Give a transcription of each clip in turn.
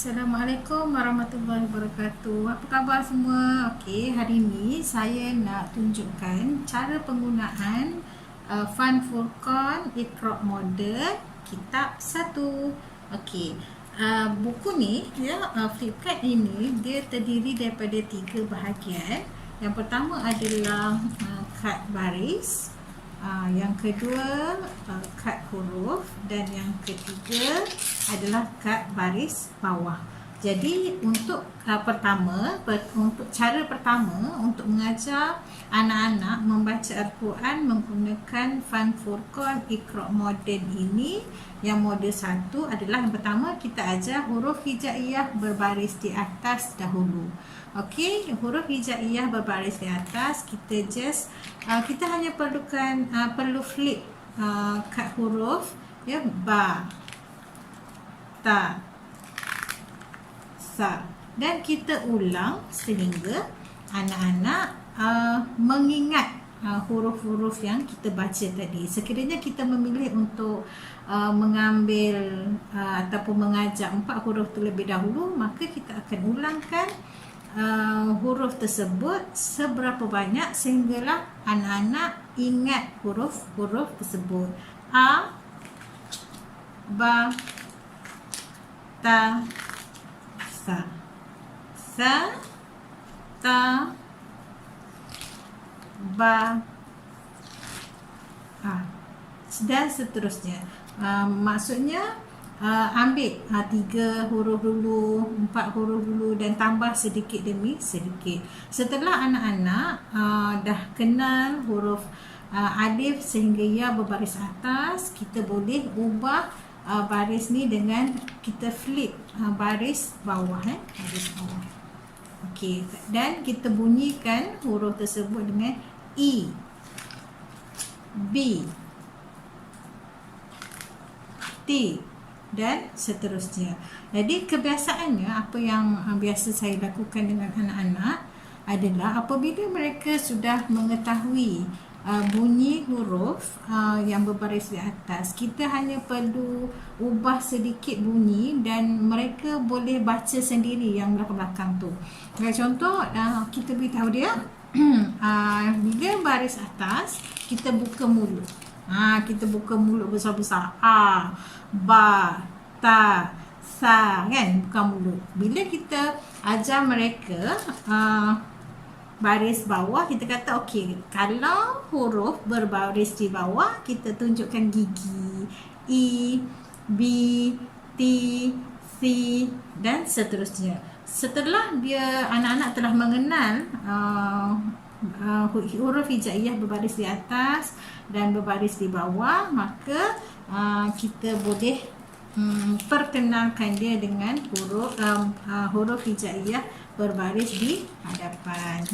Assalamualaikum warahmatullahi wabarakatuh. Apa khabar semua? Okey, hari ini saya nak tunjukkan cara penggunaan uh, Fun Furqan Iqra Model Kitab 1. Okey. Uh, buku ni ya uh, Flipkart ini dia terdiri daripada tiga bahagian. Yang pertama adalah uh, kad baris, uh, yang kedua uh, kad huruf dan yang ketiga adalah kad baris bawah. Jadi untuk uh, pertama per, untuk cara pertama untuk mengajar anak-anak membaca Al-Quran menggunakan Fan Furqan Iqra Modern ini yang model satu adalah yang pertama kita ajar huruf hijaiyah berbaris di atas dahulu. Okey, huruf hijaiyah berbaris di atas kita just uh, kita hanya perlukan uh, perlu flip uh, kad huruf ya ba ta sa dan kita ulang sehingga anak-anak uh, mengingat uh, huruf-huruf yang kita baca tadi. Sekiranya kita memilih untuk uh, mengambil uh, ataupun mengajar empat huruf terlebih dahulu, maka kita akan ulangkan uh, huruf tersebut seberapa banyak sehinggalah anak-anak ingat huruf-huruf tersebut. A, ba, ta, sa sa ta ba ha dan seterusnya. Uh, maksudnya uh, ambil. Uh, tiga huruf dulu empat huruf dulu dan tambah sedikit demi sedikit. Setelah anak-anak uh, dah kenal huruf uh, alif sehingga ia berbaris atas kita boleh ubah uh, baris ni dengan kita flip uh, baris bawah eh baris bawah okey dan kita bunyikan huruf tersebut dengan e b t dan seterusnya. Jadi kebiasaannya apa yang uh, biasa saya lakukan dengan anak-anak adalah apabila mereka sudah mengetahui uh, bunyi huruf uh, yang berbaris di atas kita hanya perlu ubah sedikit bunyi dan mereka boleh baca sendiri yang belakang-belakang tu Sebagai contoh uh, kita beritahu dia uh, bila baris atas kita buka mulut Ha, kita buka mulut besar-besar. A, ba, ta, sa, kan? Buka mulut. Bila kita ajar mereka uh, baris bawah kita kata okey kalau huruf berbaris di bawah kita tunjukkan gigi. E b t c dan seterusnya. Setelah dia anak-anak telah mengenal uh, uh, huruf hijaiyah berbaris di atas dan berbaris di bawah maka uh, kita boleh um, perkenalkan dia dengan huruf um, uh, huruf hijaiyah berbaris di hadapan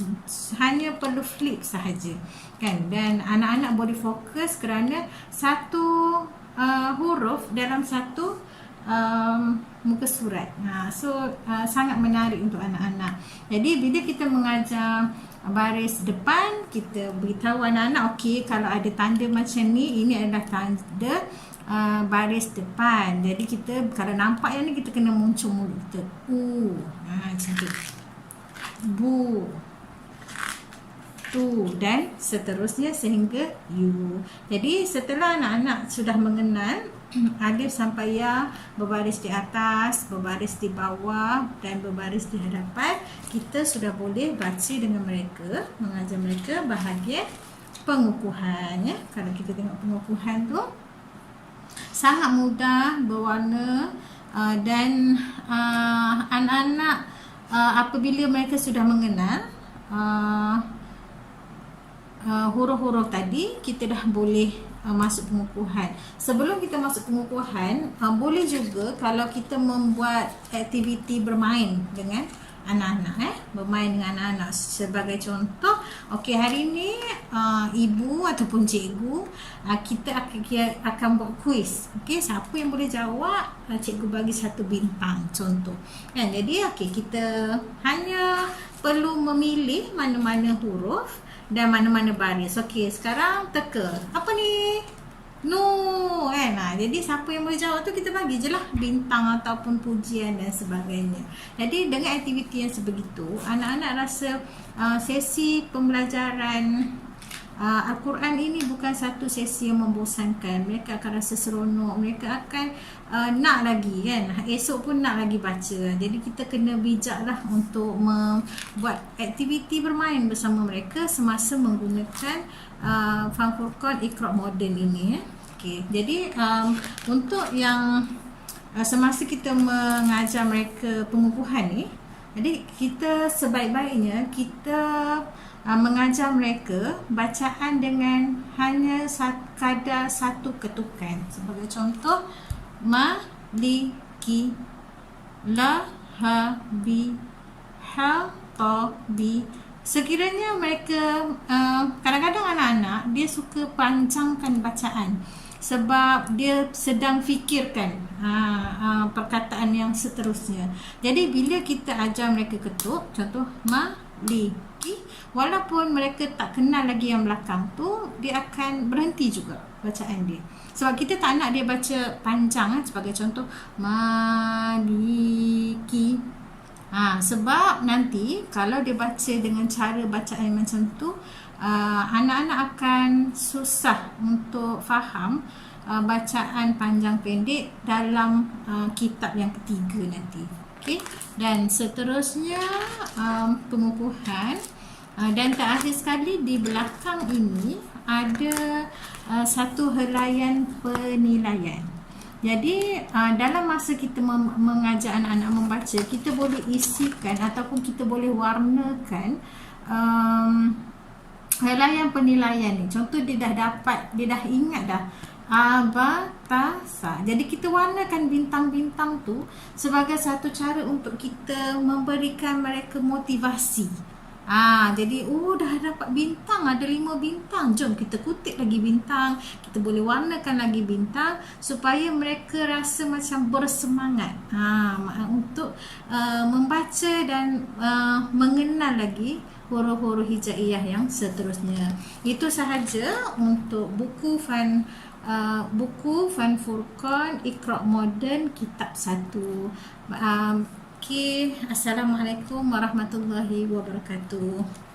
hanya perlu flip sahaja kan dan anak-anak boleh fokus kerana satu uh, huruf dalam satu um, muka surat ha, so uh, sangat menarik untuk anak-anak jadi bila kita mengajar baris depan kita beritahu anak-anak okey kalau ada tanda macam ni ini adalah tanda uh, baris depan. Jadi kita kalau nampak yang ni kita kena muncul mulut kita. U. Ha macam tu. Bu. Tu dan seterusnya sehingga U. Jadi setelah anak-anak sudah mengenal alif sampai ya berbaris di atas, berbaris di bawah dan berbaris di hadapan, kita sudah boleh baca dengan mereka, mengajar mereka bahagian pengukuhan ya. Kalau kita tengok pengukuhan tu sangat mudah berwarna uh, dan uh, anak-anak uh, apabila mereka sudah mengenal uh, uh, huruf-huruf tadi kita dah boleh uh, masuk pengukuhan. Sebelum kita masuk pengukuhan uh, boleh juga kalau kita membuat aktiviti bermain dengan anak-anak eh? Bermain dengan anak-anak. Sebagai contoh okey hari ini uh, ibu ataupun cikgu uh, kita akan akan buat kuis. Okey siapa yang boleh jawab uh, cikgu bagi satu bintang contoh. Kan? Jadi okey kita hanya perlu memilih mana-mana huruf dan mana-mana baris. Okey sekarang teka. Apa ni No kan? Ha, Jadi siapa yang boleh jawab tu Kita bagi je lah Bintang ataupun pujian dan sebagainya. Jadi dengan aktiviti yang sebegitu Anak-anak rasa uh, Sesi pembelajaran uh, Al-Quran ini bukan satu sesi yang membosankan. Mereka akan rasa seronok. Mereka akan uh, nak lagi kan? Esok pun nak lagi baca. Jadi kita kena bijak lah untuk membuat aktiviti bermain bersama mereka Semasa menggunakan uh, Furqan Iqra' Modern ini ya. Okay. Jadi um, untuk yang uh, semasa kita mengajar mereka pengukuhan ni Jadi kita sebaik-baiknya kita uh, mengajar mereka bacaan dengan hanya sat, kadar satu ketukan. Sebagai contoh, ma, li, ki, la, ha, bi, ha, ta, bi. Sekiranya mereka, uh, kadang-kadang anak-anak, dia suka panjangkan bacaan sebab dia sedang fikirkan ha, ha, perkataan yang seterusnya. Jadi bila kita ajar mereka ketuk, contoh ma, li, lagi walaupun mereka tak kenal lagi yang belakang tu dia akan berhenti juga bacaan dia sebab kita tak nak dia baca panjang kan sebagai contoh maliki ha, sebab nanti kalau dia baca dengan cara bacaan macam tu uh, anak-anak akan susah untuk faham uh, bacaan panjang pendek dalam uh, kitab yang ketiga nanti Okay. Dan seterusnya um, pengukuhan uh, dan terakhir sekali di belakang ini ada uh, satu helaian penilaian. Jadi uh, dalam masa kita mengajar anak-anak membaca, kita boleh isikan ataupun kita boleh warnakan um, helaian penilaian ni. Contoh dia dah dapat, dia dah ingat dah Abatasa. Jadi kita warnakan bintang-bintang tu sebagai satu cara untuk kita memberikan mereka motivasi. Ah, jadi oh dah dapat bintang, ada lima bintang. Jom kita kutip lagi bintang. Kita boleh warnakan lagi bintang supaya mereka rasa macam bersemangat. Ah, untuk uh, membaca dan uh, mengenal lagi huruf-huruf hijaiyah yang seterusnya. Itu sahaja untuk buku fan uh, buku Fan Furqan Iqra' Modern Kitab 1 um, Okay, Assalamualaikum warahmatullahi wabarakatuh